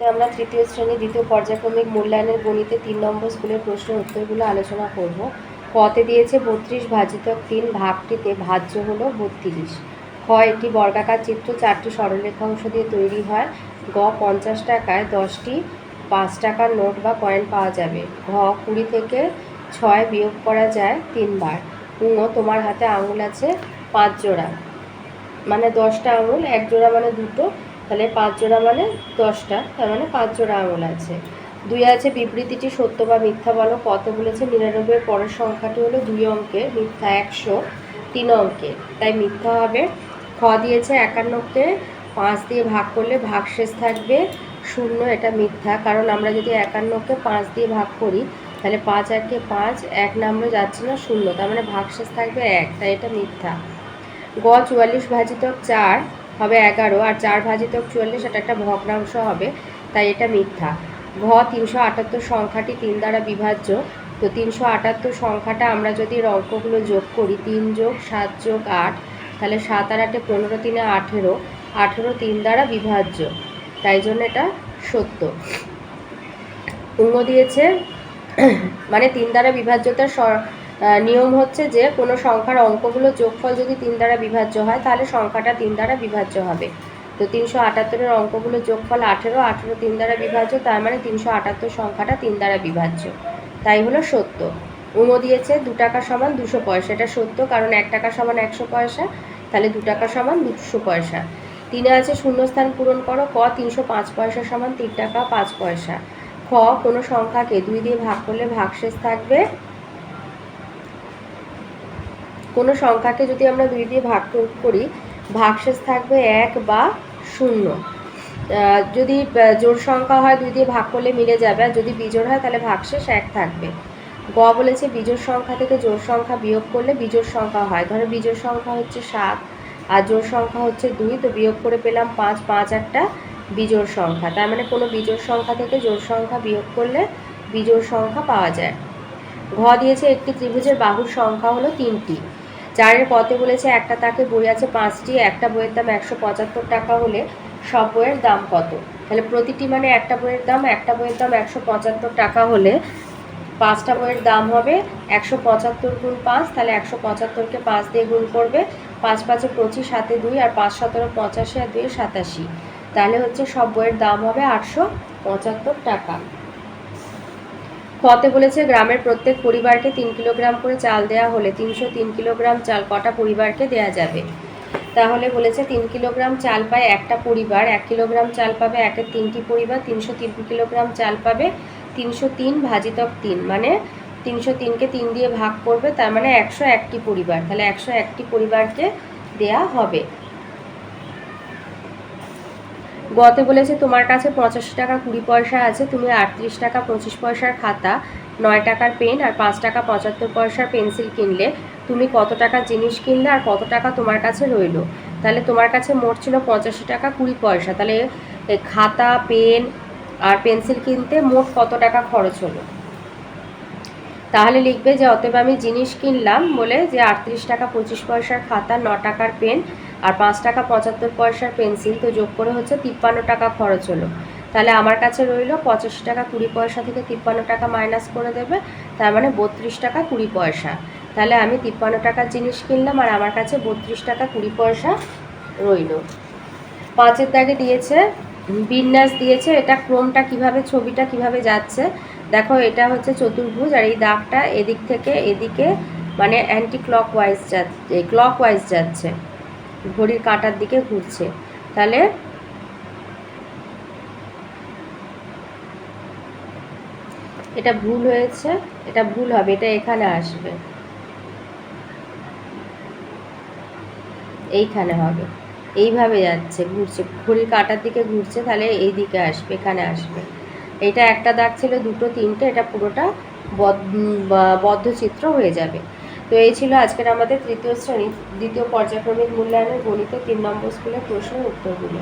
আমরা তৃতীয় শ্রেণি দ্বিতীয় পর্যায়ক্রমিক মূল্যায়নের গণিতে তিন নম্বর স্কুলের প্রশ্নের উত্তরগুলো আলোচনা করব। কতে দিয়েছে বত্রিশ ভাজিতক তিন ভাগটিতে ভাজ্য হলো বত্রিশ। খ একটি বর্গাকার চিত্র, চারটি সরলরেখা অংশ দিয়ে তৈরি হয়। গ পঞ্চাশ টাকায় দশটি, পাঁচ টাকার নোট বা কয়েন পাওয়া যাবে। ঘ কুড়ি থেকে ছয় বিয়োগ করা যায় তিনবার। উঙ তোমার হাতে আঙুল আছে পাঁচ জোড়া। মানে দশটা আঙুল, এক জোড়া মানে দুটো তাহলে পাঁচ জোড়া মানে দশটা, তার মানে পাঁচ জোড়া আঙুল আছে। দুই আছে বিবৃতিটি সত্য বা মিথ্যা বলো, কত বলেছে নিরানব্বইয়ের পরের সংখ্যাটি হলো দুই অঙ্কের, মিথ্যা একশো, তিন অঙ্কের। তাই মিথ্যা হবে, খ দিয়েছে একান্নকে পাঁচ দিয়ে ভাগ করলে ভাগশেষ থাকবে শূন্য, এটা মিথ্যা। কারণ আমরা যদি একান্নকে পাঁচ দিয়ে ভাগ করি, তাহলে পাঁচ একে পাঁচ, এক নাম্বার যাচ্ছে না শূন্য, তার মানে ভাগশেষ থাকবে এক, তাই এটা মিথ্যা। গ চুয়াল্লিশ ভাজিতক চার হবে এগারো আর চার ভাজিতক চুয়াল্লিশ এটা একটা ভগ্নাংশ হবে, তাই এটা মিথ্যা। ঘ তিনশো আটাত্তর সংখ্যাটি তিন দ্বারা বিভাজ্য, তো তিনশো আটাত্তর সংখ্যাটা আমরা যদি অঙ্কগুলো যোগ করি, তিন যোগ সাত যোগ আট, তাহলে সাত আর আটে পনেরো তিনে আঠেরো আঠেরো তিন দ্বারা বিভাজ্য, তাই জন্য এটা সত্য। অন্য দিয়েছে মানে তিন দ্বারা বিভাজ্যতার নিয়ম হচ্ছে যে কোনো সংখ্যার অঙ্কগুলো যোগফল যদি তিন দ্বারা বিভাজ্য হয়, তাহলে সংখ্যাটা তিন দ্বারা বিভাজ্য হবে। তো তিনশো আটাত্তরের অঙ্কগুলো যোগফল আঠেরো আঠেরো তিন দ্বারা বিভাজ্য, তার মানে তিনশো আটাত্তর সংখ্যাটা তিন দ্বারা বিভাজ্য। তাই হলো সত্য। উমো দিয়েছে দু টাকা সমান দুশো পয়সা। এটা সত্য, কারণ এক টাকা সমান একশো পয়সা, তাহলে দু টাকা সমান দুশো পয়সা। তিনে আছে শূন্যস্থান পূরণ করো, ক তিনশো পাঁচ পয়সা সমান তিন টাকা পাঁচ পয়সা। খ কোনো সংখ্যাকে দুই দিয়ে ভাগ করলে ভাগশেষ থাকবে কোনো সংখ্যাকে যদি আমরা দুই দিয়ে ভাগ কর- ভাগশেষ থাকবে এক বা শূন্য। যদি জোড় সংখ্যা হয় দুই দিয়ে ভাগ করলে মিলে যাবে, আর যদি বিজোড় হয় তাহলে ভাগশেষ এক থাকবে। গ বলেছে বিজোড় সংখ্যা থেকে জোড় সংখ্যা বিয়োগ করলে বিজোড় সংখ্যা হয়। ধরো বিজোড় সংখ্যা হচ্ছে সাত, আর জোড় সংখ্যা হচ্ছে দুই, তো বিয়োগ করে পেলাম পাঁচ পাঁচ একটা বিজোড় সংখ্যা। তার মানে কোনো বিজোড় সংখ্যা থেকে জোড় সংখ্যা বিয়োগ করলে বিজোড় সংখ্যা পাওয়া যায়। ঘ দিয়েছে একটি ত্রিভুজের বাহুর সংখ্যা হলো তিনটি। চারের পথে বলেছে, একটা তাকে বই আছে পাঁচটি, একটা বইয়ের দাম একশো পঁচাত্তর টাকা হলে সব বইয়ের দাম কত? তাহলে প্রতিটি মানে একটা বইয়ের দাম, একটা বইয়ের দাম একশো পঁচাত্তর টাকা হলে পাঁচটা বইয়ের দাম হবে একশো পঁচাত্তর গুণ পাঁচ, তাহলে একশো পঁচাত্তরকে পাঁচ দিয়ে গুণ করবে, পাঁচ পাঁচে পঁচিশ, সাতে দুই, আর পাঁচ সতেরো, পঁচাশি, আর দুই সাতাশি। তাহলে হচ্ছে সব বইয়ের দাম হবে আটশো পঁচাত্তর টাকা। কতে বলেছে, গ্রামের প্রত্যেক পরিবারকে তিন কিলোগ্রাম করে চাল দেওয়া হলে তিনশো তিন কিলোগ্রাম চাল কটা পরিবারকে দেওয়া যাবে? তাহলে বলেছে, তিন কিলোগ্রাম চাল পায় একটা পরিবার, এক কিলোগ্রাম চাল পাবে একের তিনটি পরিবার, তিনশো তিন কিলোগ্রাম চাল পাবে তিনশো তিন ভাজিতক তিন মানে তিনশো তিনকে তিন দিয়ে ভাগ করবে, তার মানে একশো একটি পরিবার, তাহলে একশো একটি পরিবারকে দেয়া হবে। গতে বলেছে, তোমার কাছে পঁচাশি টাকা কুড়ি পয়সা আছে, তুমি আটত্রিশ টাকা পঁচিশ পয়সার খাতা, নয় টাকার পেন আর পাঁচ টাকা পঁচাত্তর পয়সার পেন্সিল কিনলে, তুমি কত টাকা জিনিস কিনলে আর কত টাকা তোমার কাছে রইল? তাহলে তোমার কাছে মোট ছিল পঁচাশি টাকা কুড়ি পয়সা। তাহলে খাতা, পেন আর পেন্সিল কিনতে মোট কত টাকা খরচ হলো? তাহলে লিখবে যে, অতএব আমি জিনিস কিনলাম বলে যে, আটত্রিশ টাকা পঁচিশ পয়সার খাতা, ন টাকার পেন আর পাঁচ টাকা পঁচাত্তর পয়সার পেন্সিল তো যোগ করে হচ্ছে তিপ্পান্ন টাকা খরচ হলো। তাহলে আমার কাছে রইল পঁচাশি টাকা কুড়ি পয়সা থেকে তিপ্পান্ন টাকা মাইনাস করে দেবে, তার মানে বত্রিশ টাকা কুড়ি পয়সা। তাহলে আমি তিপ্পান্ন টাকার জিনিস কিনলাম আর আমার কাছে বত্রিশ টাকা কুড়ি পয়সা রইল। পাঁচের দাগে দিয়েছে, বিন্যাস দিয়েছে, এটা ক্রোমটা কীভাবে, ছবিটা কীভাবে যাচ্ছে, দেখো এটা হচ্ছে চতুর্ভুজ আর এই দাগটা এদিক থেকে এদিকে মানে অ্যান্টি ক্লক ওয়াইজ যাচ্ছে ক্লক ওয়াইজ যাচ্ছে। ঘড়ির কাঁটার দিকে ঘুরছে। তাহলে এটা ভুল হয়েছে এটা ভুল হবে এটা এখানে আসবে। এইখানে হবে। এইভাবে যাচ্ছে ঘুরছে। ঘড়ির কাঁটার দিকে ঘুরছে তাহলে এই দিকে আসবে এখানে আসবে। এটা একটা দাগ ছিল দুটো তিনটে এটা পুরোটা বদ- উম, বা- বদ্ধচিত্র হয়ে যাবে। তো এই ছিল আজকের আমাদের তৃতীয় শ্রেণি, দ্বিতীয় পর্যায়ক্রমিক মূল্যায়নের গণিত তিন নম্বর স্কুলের প্রশ্নের উত্তরগুলো।